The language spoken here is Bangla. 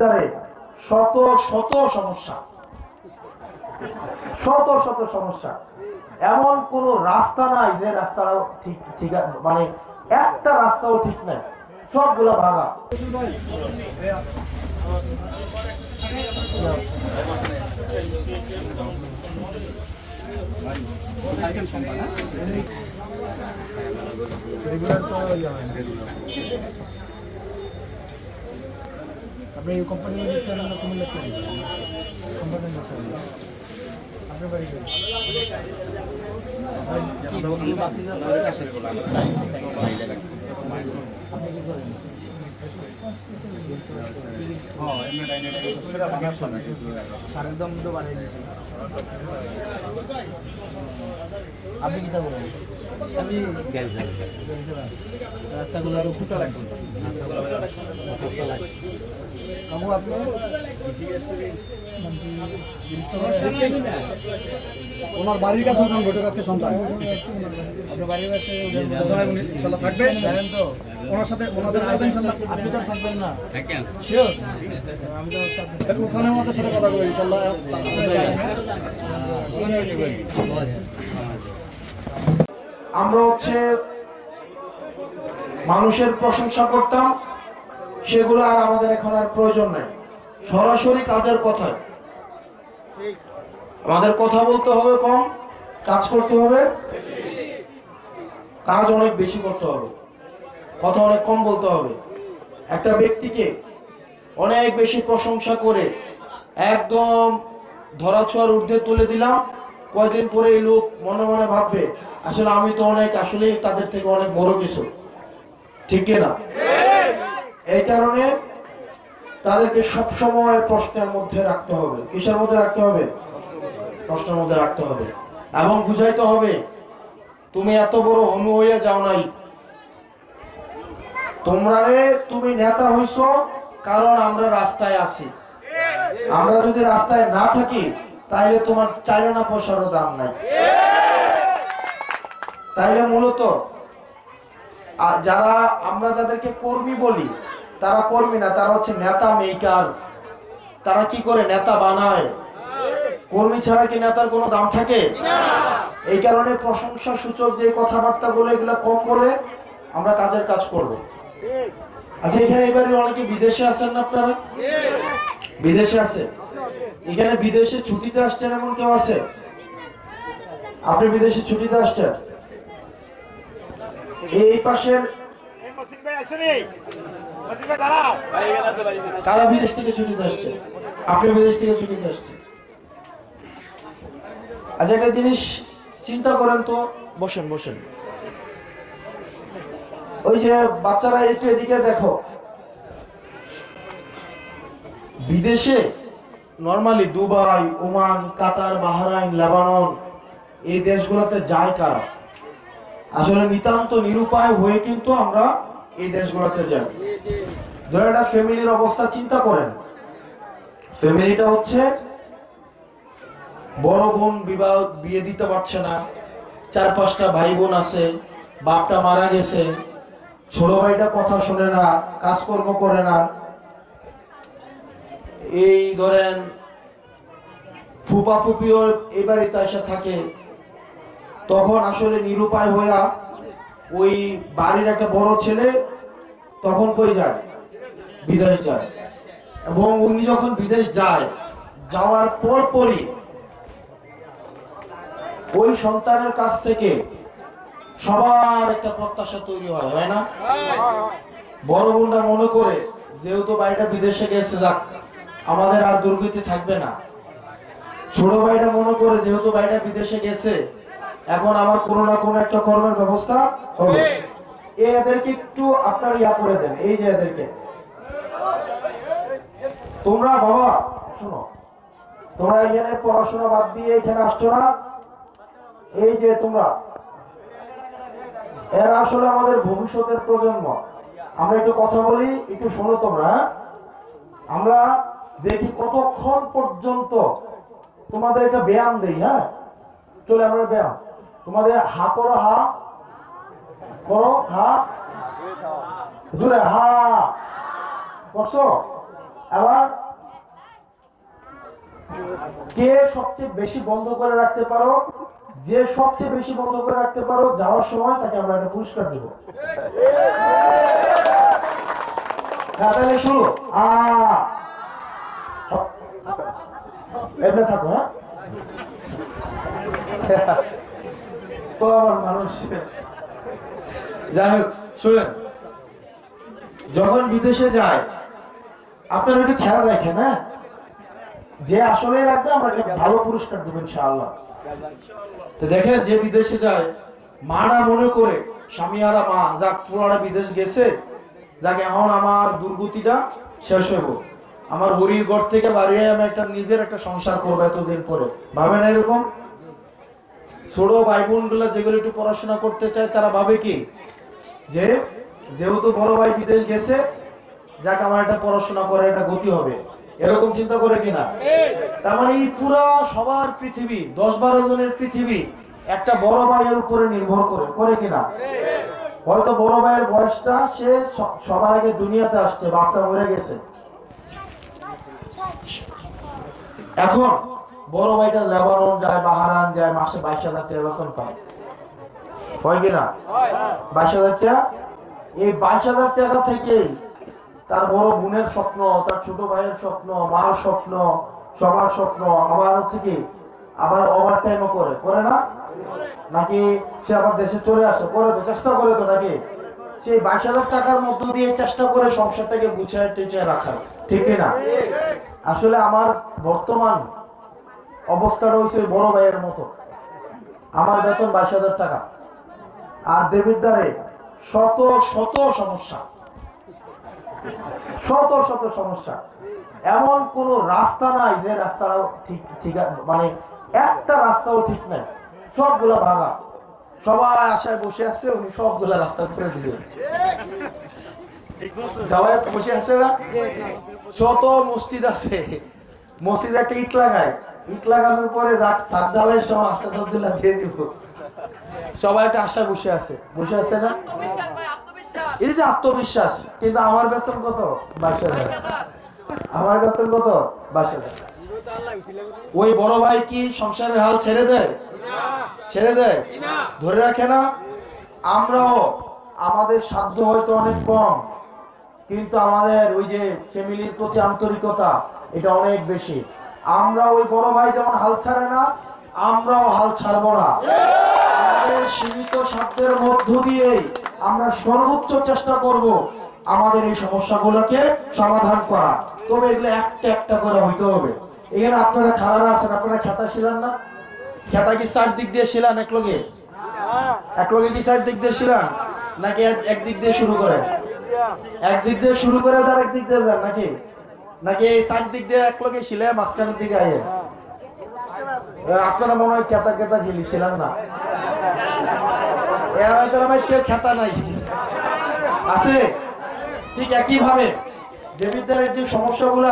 দ্বারে শত শত সমস্যা। শত শত সমস্যা। এমন কোন রাস্তা নাই যে রাস্তাটাও ঠিক ঠিক মানে একটা রাস্তাও ঠিক নাই। সবগুলা ভাঙা। আপনি এই কোম্পানি কুমিল্লা কোম্পানি আপনার বাড়ি? আপনি কি করেন? আপনি কি তা বলেন? আমি রাস্তাগুলো তো ফুটা লাগবে। কাকু আপনি ওনার বাড়ির কাছে ওখানে ঘটে কাছে সন্তান। আপনার বাড়ির কাছে ইনশাল্লাহ থাকবে জানেন তো। ওনার সাথে ওনাদের সাথে ইনশাল্লাহ আপনি তো থাকবেন না? আমি তো থাকব। ওখানে আমাদের সাথে কথা বলি ইনশাল্লাহ আমরা হচ্ছে মানুষের প্রশংসা করতাম, সেগুলো আর আমাদের এখন আর প্রয়োজন নাই। সরাসরি কাজের কথা আমাদের কথা বলতে হবে কম, কাজ করতে হবে। কাজ অনেক বেশি করতে হবে। কথা অনেক কম বলতে হবে। একটা ব্যক্তিকে অনেক বেশি প্রশংসা করে একদম ধরাছোঁয়ার ঊর্ধ্বে তুলে দিলাম। কয়দিন পরে এই লোক মনে মনে ভাববে আসলে আমি তো অনেক, আসলে তাদের থেকে অনেক বড় কিছু। ঠিক না? এই কারণে তাদেরকে সব সময় প্রশ্নের মধ্যে রাখতে হবে। কিসের মধ্যে রাখতে হবে? প্রশ্নের মধ্যে রাখতে হবে। এবং বুঝাইতে হবে, তুমি এত বড় হনু হইয়া যাও নাই। তোমরা রে, তুমি নেতা হইছো, কারণ আমরা রাস্তায় আছি। আমরা যদি রাস্তায় না থাকি, তাইলে তোমার চাইলে না পয়সারও দাম নাই। তাইলে মূলত যারা আমরা যাদেরকে কর্মী বলি, তারা কর্মী না, তারা হচ্ছে নেতা মেকার। তারা কি করে নেতা বানায়? কর্মী ছাড়া কি নেতার কোনো দাম থাকে? এই কারণে প্রশংসা সূচক যে কথাবার্তা গুলো এগুলো কম করে আমরা কাজের কাজ করব। আচ্ছা এখানে এবারে অনেকে বিদেশে আছেন না আপনারা? বিদেশে আছে? এখানে বিদেশে ছুটিতে আসছেন এমন কেউ আছে? আপনি বিদেশে ছুটিতে আসছেন? এই পাশের কারা বিদেশ থেকে ছুটিতে আসছে। আপনি বিদেশ থেকে ছুটিতে আসছেন। আচ্ছা একটা জিনিস চিন্তা করেন তো। বসেন বসেন। ওই যে বাচ্চারা একটু এদিকে দেখো। বিদেশে normally Dubai Oman Qatar Bahrain Lebanon এই দেশগুলোতে যায় কারা? আসলে নিতান্ত নিরুপায় হয়ে কিন্তু আমরা এই দেশগুলোতে যাই। ধরে একটা ফ্যামিলির অবস্থা, চিন্তা করেন। ফ্যামিলিটা হচ্ছে বড় বোন বিবাহ বিয়ে দিতে পারছে না, চার পাঁচটা ভাই বোন আছে, বাপটা মারা গেছে, ছোট ভাইটা কথা শোনে না, কাজকর্ম করে না। এই ধরেন ফুপা ফুপিও এই বাড়িতে এসে থাকে তখন আসলে নিরুপায় হইয়া ওই বাড়ির একটা বড় ছেলে তখন কই যায়? বিদেশ যায়। এবং উনি যখন বিদেশ যায়, যাওয়ার পর পরই ওই সন্তানের কাছ থেকে সবার একটা প্রত্যাশা তৈরি হয় হয় না? বড় বোনটা মনে করে, যেহেতু বাড়িটা বিদেশে গেছে, যাক, আমাদের আর দুর্গতি থাকবে না। ছোট ভাইটা মনে করে, যেহেতু ভাইটা বিদেশে গেছে এখন আমার কোনো না কোনো একটা কর্মের ব্যবস্থা হবে। এদেরকে একটু আপনার ইয়া করে দেন এই যে এদেরকে। তোমরা বাবা শোনো তোমরা এখানে পড়াশোনা বাদ দিয়ে এখানে আসছো না? এই যে তোমরা এরা আসলে আমাদের ভবিষ্যতের প্রজন্ম। আমরা একটু কথা বলি একটু শোনো তোমরা হ্যাঁ? আমরা দেখি কতক্ষণ পর্যন্ত তোমাদের একটা ব্যায়াম দেই হ্যাঁ? চলে আমরা ব্যায়াম। তোমাদের হা করো হা করো, হা। জোরে হা। করছ? আবার কে সবচেয়ে বেশি বন্ধ করে রাখতে পারো? যে সবচেয়ে বেশি বন্ধ করে রাখতে পারো, যাওয়ার সময় তাকে আমরা একটা পুরস্কার দিব। তাহলে শুরু। থাকো হ্যাঁ। তো আমার মানুষ। যাই হোক শুনেন, যখন বিদেশে যায়, আপনারা একটু খেয়াল রাখেন হ্যাঁ? যে আসলে রাখবে, আমরা একটা ভালো পুরস্কার দেবো, ইনশাআল্লাহ। তো দেখেন, যে বিদেশে যায়, মারা মনে করে স্বামীহারা মা, যাক, পোলারা বিদেশ গেছে, যাকে, এখন আমার দুর্গতিটা শেষ হইব। আমার হরির ঘর থেকে বাড়িয়ে আমি একটা নিজের একটা সংসার করব এতদিন পরে। ভাবে না এরকম? ছোট ভাই বোনগুলো যেগুলো একটু পড়াশোনা করতে চায়, তারা ভাবে কি? যে যেহেতু বড় ভাই বিদেশ গেছে, যাক আমার একটা পড়াশোনা করে একটা গতি হবে। এরকম চিন্তা করে কিনা তার মানে এই পুরা সবার পৃথিবী, দশ বারো জনের পৃথিবী একটা বড় ভাইয়ের উপরে নির্ভর করে করে কিনা হয়তো বড় ভাইয়ের বয়সটা সে সবার আগে দুনিয়াতে আসছে, বাপটা মরে গেছে। এখন বড় ভাইটা লেবানন যায় বাহারান যায়, মাসে বাইশ হাজার টাকা বেতন পায়। হয় কিনা বাইশ হাজার টাকা? এই বাইশ হাজার টাকা থেকে তার বড় বোনের স্বপ্ন, তার ছোট ভাইয়ের স্বপ্ন, মার স্বপ্ন, সবার স্বপ্ন, আবার হচ্ছে কি, আবার ওভার টাইমও করে। করে না? নাকি সে আবার দেশে চলে আসে? করে তো, চেষ্টা করে তো নাকি? সেই বাইশ হাজার টাকার মধ্য দিয়ে চেষ্টা করে সংসারটাকে গুছায় টেচায় রাখার। ঠিক না? আসলে আমার বর্তমান অবস্থাটা হয়েছে বড় ভাইয়ের মতো। আমার বেতন বাইশ হাজার টাকা। আর দেবিদ্বারে শত শত সমস্যা। শত শত সমস্যা। এমন কোন রাস্তা নাই যে রাস্তাটাও ঠিক ঠিক মানে একটা রাস্তাও ঠিক নাই। সবগুলা ভাঙা। সবাই আশায় বসে আছে উনি সবগুলা রাস্তা করে দিবে। সবাই বসে আছে না? শত মসজিদ আছে। মসজিদ একটা ইট লাগায়। ইট লাগানোর পরে সাত ডালের সময় আব্দুল্লাহ দিয়ে দিব। সবাই একটা আশায় বসে আছে। বসে আছে না? এই যে আত্মবিশ্বাস কিন্তু আমার বেতন কত? বাইশ হাজার। আমার বেতন কত? বাইশ হাজার। ওই বড় ভাই কি সংসারের হাল ছেড়ে দেয়? ছেড়ে দেয়? ধরে রাখে না? আমরাও আমাদের সাধ্য হয়তো অনেক কম কিন্তু আমাদের ওই যে ফ্যামিলির প্রতি আন্তরিকতা এটা অনেক বেশি। আমরা ওই বড় ভাই যেমন হাল ছাড়ে না, আমরাও হাল ছাড়বো না। আমাদের সীমিত সাধ্যের মধ্য দিয়ে আমরা সর্বোচ্চ চেষ্টা করব আমাদের এই সমস্যাগুলোকে সমাধান করা। তবে এগুলো একটা একটা করে হইতে হবে। এখানে আপনারা খালারা আছেন, আপনারা খেতা ছিলেন না? খেতা কি চার দিক দিয়ে ছিলেন এক লগে? এক লগে কি চার দিক দিয়ে ছিলেন? নাকি এক- এক দিয়ে শুরু করেন? একদিক দিয়ে শুরু করে আর একদিক দিয়ে যান নাকি? নাকি এই সাইড দিক দিয়ে এক লোকে শিলে মাঝখানের দিকে আপনারা মনে হয় খেতা খেতা খেলি, ছিলাম না। আমার কেউ খেতা নাই। আছে? ঠিক একই ভাবে দেবিদ্বারের যে সমস্যাগুলো